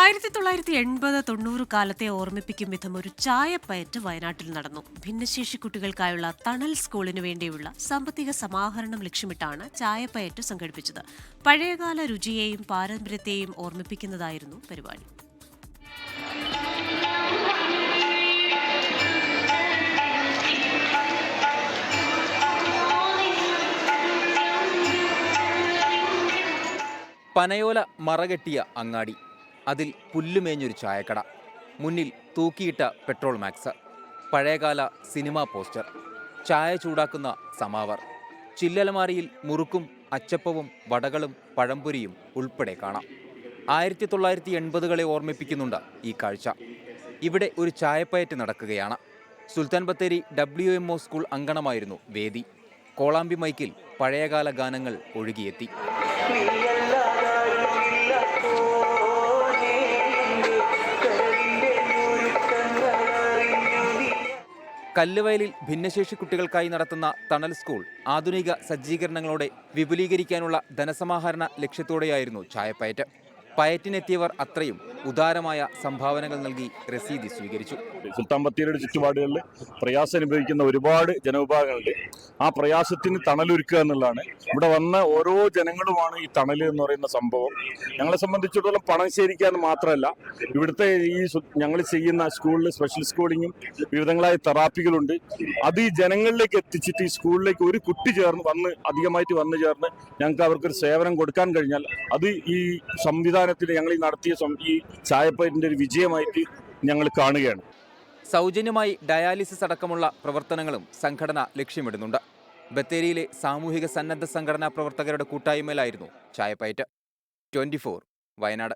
ആയിരത്തി തൊള്ളായിരത്തി എൺപത് തൊണ്ണൂറ് കാലത്തെ ഓർമ്മിപ്പിക്കും വിധം ഒരു ചായപ്പയറ്റ് വയനാട്ടിൽ നടന്നു. ഭിന്നശേഷി കുട്ടികൾക്കായുള്ള തണൽ സ്കൂളിനു വേണ്ടിയുള്ള സാമ്പത്തിക സമാഹരണം ലക്ഷ്യമിട്ടാണ് ചായപ്പയറ്റ് സംഘടിപ്പിച്ചത്. പഴയകാല രുചിയെയും പാരമ്പര്യത്തെയും ഓർമ്മിപ്പിക്കുന്നതായിരുന്നു പരിപാടി. പനയോല മറകെട്ടിയ അങ്ങാടി. അതിൽ പുല്ലുമേഞ്ഞൊരു ചായക്കട. മുന്നിൽ തൂക്കിയിട്ട പെട്രോൾ മാക്സ്. പഴയകാല സിനിമാ പോസ്റ്റർ. ചായ ചൂടാക്കുന്ന സമാവർ. ചില്ലലമാരിയിൽ മുറുക്കും അച്ചപ്പവും വടകളും പഴംപൊരിയും ഉൾപ്പെടെ കാണാം. ആയിരത്തി തൊള്ളായിരത്തി എൺപതുകളെ ഓർമ്മിപ്പിക്കുന്നുണ്ട് ഈ കാഴ്ച. ഇവിടെ ഒരു ചായപ്പയറ്റ് നടക്കുകയാണ്. Sultan Bathery W M O school അങ്കണമായിരുന്നു വേദി. കോളാമ്പി മൈക്കിൽ പഴയകാല ഗാനങ്ങൾ ഒഴുകിയെത്തി. കല്ലുവയലിൽ ഭിന്നശേഷി കുട്ടികൾക്കായി നടത്തുന്ന തണൽ സ്കൂൾ ആധുനിക സജ്ജീകരണങ്ങളോടെ വിപുലീകരിക്കാനുള്ള ധനസമാഹരണ ലക്ഷ്യത്തോടെയായിരുന്നു ചായപ്പയറ്റ്. പയറ്റിനെത്തിയവർ അത്രയും ഉദാരമായ സംഭാവനകൾ നൽകി രസീതി സ്വീകരിച്ചു. സുൽത്താൻ ബത്തേരിയുടെ ചുറ്റുപാടുകളിൽ പ്രയാസം അനുഭവിക്കുന്ന ഒരുപാട് ജനവിഭാഗങ്ങളുണ്ട്. ആ പ്രയാസത്തിന് തണലൊരുക്കുക എന്നുള്ളതാണ്. ഇവിടെ വന്ന ഓരോ ജനങ്ങളുമാണ് ഈ തണൽ എന്ന് പറയുന്ന സംഭവം. ഞങ്ങളെ സംബന്ധിച്ചിടത്തോളം പണം ശേഖരിക്കാൻ മാത്രമല്ല ഇവിടുത്തെ ഈ ഞങ്ങൾ ചെയ്യുന്ന സ്കൂളിൽ സ്പെഷ്യൽ സ്കൂളിങ്ങും വിവിധങ്ങളായ തെറാപ്പികളുണ്ട്. അത് ഈ ജനങ്ങളിലേക്ക് എത്തിച്ചിട്ട് ഈ സ്കൂളിലേക്ക് ഒരു കുട്ടി ചേർന്ന് വന്ന് അധികമായിട്ട് വന്നു ചേർന്ന് ഞങ്ങൾക്ക് അവർക്കൊരു സേവനം കൊടുക്കാൻ കഴിഞ്ഞാൽ അത് ഈ സംവിധാനത്തിൽ ഞങ്ങൾ ഈ നടത്തിയ ഈ ചായപ്പയറ്റിന്റെ ഒരു വിജയമായിട്ട് ഞങ്ങൾ കാണുകയാണ്. സൗജന്യമായി ഡയാലിസിസ് അടക്കമുള്ള പ്രവർത്തനങ്ങളും സംഘടന ലക്ഷ്യമിടുന്നുണ്ട്. ബത്തേരിയിലെ സാമൂഹിക സന്നദ്ധ സംഘടനാ പ്രവർത്തകരുടെ കൂട്ടായ്മയിലായിരുന്നു ചായപ്പയറ്റ്. ട്വന്റി വയനാട്.